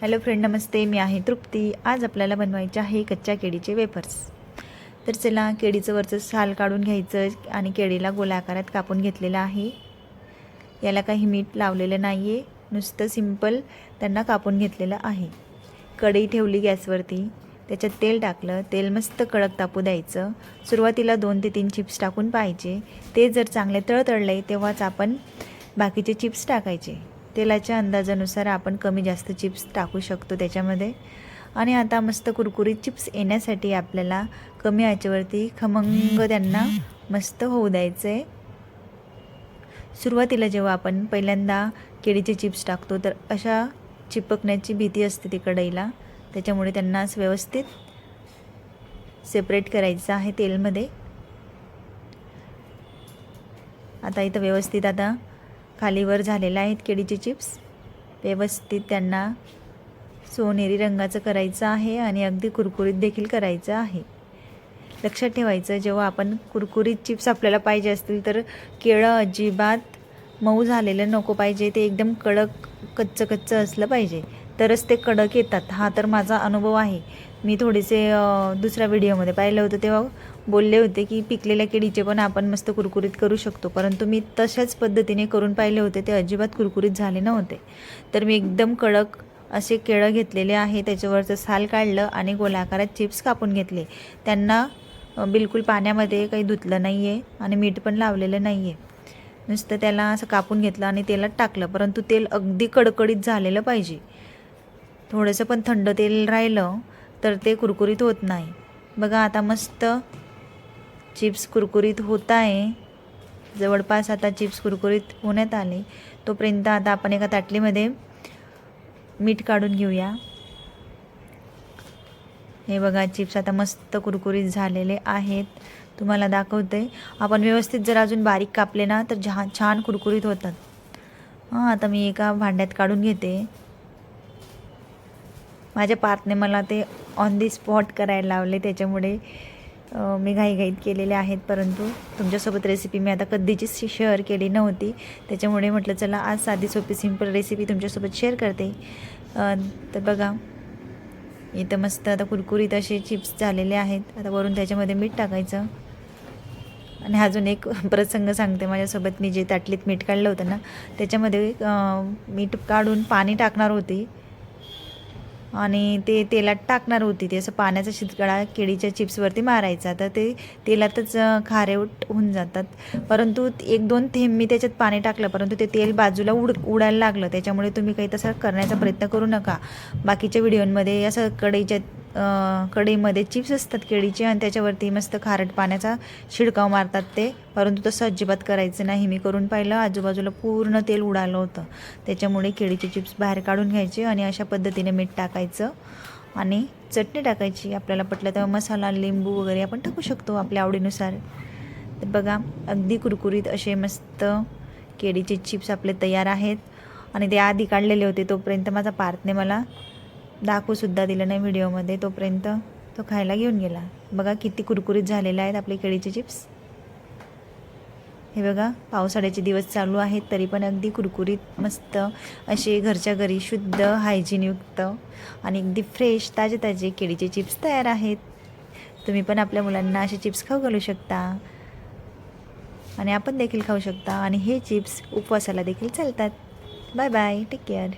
Hello friend नमस्ते. मी आहे तृप्ती. आज आपल्याला बनवायचे आहे कच्च्या केळीचे वेफर्स तर चला केळीचं वरचं साल काढून घ्यायचं आणि केळीला गोलाकारात कापून घेतलेलं आहे. याला काही मीठ लावलेलं नाही आहे नुसतं सिंपल त्यांना कापून घेतलेलं आहे. कढई ठेवली गॅसवरती. त्याच्यात तेल टाकलं. तेल मस्त कडक तापू द्यायचं. सुरुवातीला दोन ते तीन चिप्स टाकून पाहायचे. ते जर चांगले तळतळले तेव्हाच आपण बाकीचे चिप्स टाकायचे. तेलाच्या अंदाजानुसार आपण कमी जास्त चिप्स टाकू शकतो त्याच्यामध्ये. आणि आता मस्त कुरकुरीत चिप्स येण्यासाठी आपल्याला कमी आचेवरती खमंग त्यांना मस्त होऊ द्यायचं. आहे सुरुवातीला जेव्हा आपण पहिल्यांदा केळीचे चिप्स टाकतो तर अशा चिपकण्याची भीती असते ती कढईला त्याच्यामुळे त्यांना व्यवस्थित सेपरेट करायचं आहे तेलमध्ये. आता इथं व्यवस्थित आता खालीवर झालेलं आहेत केळीचे चिप्स. व्यवस्थित त्यांना सोनेरी रंगाचं करायचं आहे आणि अगदी कुरकुरीत देखील करायचं आहे. लक्षात ठेवायचं जेव्हा आपण कुरकुरीत चिप्स आपल्याला पाहिजे असतील तर केळं अजिबात मऊ झालेलं नको पाहिजे ते एकदम कडक कच्चं कच्चं असलं पाहिजे. तरच ते कडक येतात. हा तर माझा अनुभव आहे. मी थोडेसे दुसऱ्या व्हिडिओमध्ये पाहिलं होतं तेव्हा बोलले होते की पिकलेल्या केळीचे पण आपण मस्त कुरकुरीत करू शकतो. परंतु मी तशाच पद्धतीने करून पाहिले होते ते अजिबात कुरकुरीत झाले नव्हते. तर मी एकदम कडक असे केळं घेतलेले आहे त्याच्यावरचं साल काढलं आणि गोलाकारात चिप्स कापून घेतले. त्यांना बिलकुल पाण्यामध्ये काही धुतलं नाही आहे आणि मीठ पण लावलेलं नाही आहे नुसतं त्याला असं कापून घेतलं आणि तेलात टाकलं. परंतु तेल अगदी कडकडीत झालेलं पाहिजे. थोडंसं पण थंड तेल राहिलं तर ते कुरकुरीत होत नाही. बघा आता मस्त चिप्स कुरकुरीत होत आहे. जवळपास आता चिप्स कुरकुरीत होण्यात आले. तोपर्यंत आता आपण एका ताटलीमध्ये मीठ काढून घेऊया. हे बघा चिप्स आता मस्त कुरकुरीत झालेले आहेत. तुम्हाला दाखवते. आपण व्यवस्थित जर अजून बारीक कापले ना तर झा छान कुरकुरीत होतात. हां आता मी एका भांड्यात काढून घेते. माझ्या पार्थने मला ते ऑन दी स्पॉट करायला लावले त्याच्यामुळे मी घाईघाईत केलेले आहेत परंतु तुमच्यासोबत रेसिपी मी आता कधीचीच शेअर केली नव्हती. त्याच्यामुळे म्हटलं चला आज साधी सोपी सिंपल रेसिपी तुमच्यासोबत शेअर करते. तर बघा इथं मस्त आता कुरकुरीत असे चिप्स झालेले आहेत. आता वरून त्याच्यामध्ये मीठ टाकायचं. आणि अजून एक प्रसंग सांगते माझ्यासोबत मी जे ताटलीत मीठ काढलं होतं ना त्याच्यामध्ये मीठ काढून पाणी टाकणार होती. आणि ते तेलात टाकणार होती ते. असं पाण्याचा शितगडा केळीच्या चिप्सवरती मारायचा. तर ते तेलातच खारेवट होऊन जातात. परंतु एक दोन थेंब मी त्याच्यात पाणी टाकलं. परंतु ते तेल बाजूला उड उडायला लागलं. त्याच्यामुळे तुम्ही काही तसं करण्याचा प्रयत्न करू नका. बाकीच्या व्हिडिओमध्ये असं कढईच्या कढईमध्ये चिप्स असतात केळीचे आणि त्याच्यावरती मस्त खारट पाण्याचा शिडकाव मारतात ते. परंतु तसं अजिबात करायचं नाही. मी करून पाहिलं आजूबाजूला पूर्ण तेल उडालं होतं. त्याच्यामुळे केळीचे चिप्स बाहेर काढून घ्यायचे आणि अशा पद्धतीने मीठ टाकायचं आणि चटणी टाकायची. आपल्याला पटलं तेव्हा मसाला लिंबू वगैरे आपण टाकू शकतो आपल्या आवडीनुसार. तर बघा अगदी कुरकुरीत असे मस्त केळीचे चिप्स आपले तयार आहेत. आणि ते आधी काढलेले होते तोपर्यंत माझा पार्थने मला दाखवूसुद्धा दिलं नाही व्हिडिओमध्ये. तोपर्यंत तो खायला घेऊन गेला. बघा किती कुरकुरीत झालेले आहेत आपले केळीचे चिप्स. हे बघा पावसाळ्याचे दिवस चालू आहेत तरी पण अगदी कुरकुरीत मस्त असे घरच्या घरी शुद्ध हायजीनयुक्त आणि अगदी फ्रेश ताजे ताजे केळीचे चिप्स तयार आहेत. तुम्ही पण आपल्या मुलांना असे चिप्स खाऊ घालू शकता. आणि आपण देखील खाऊ शकता. आणि हे चिप्स उपवासाला देखील चालतात. Bye bye take care.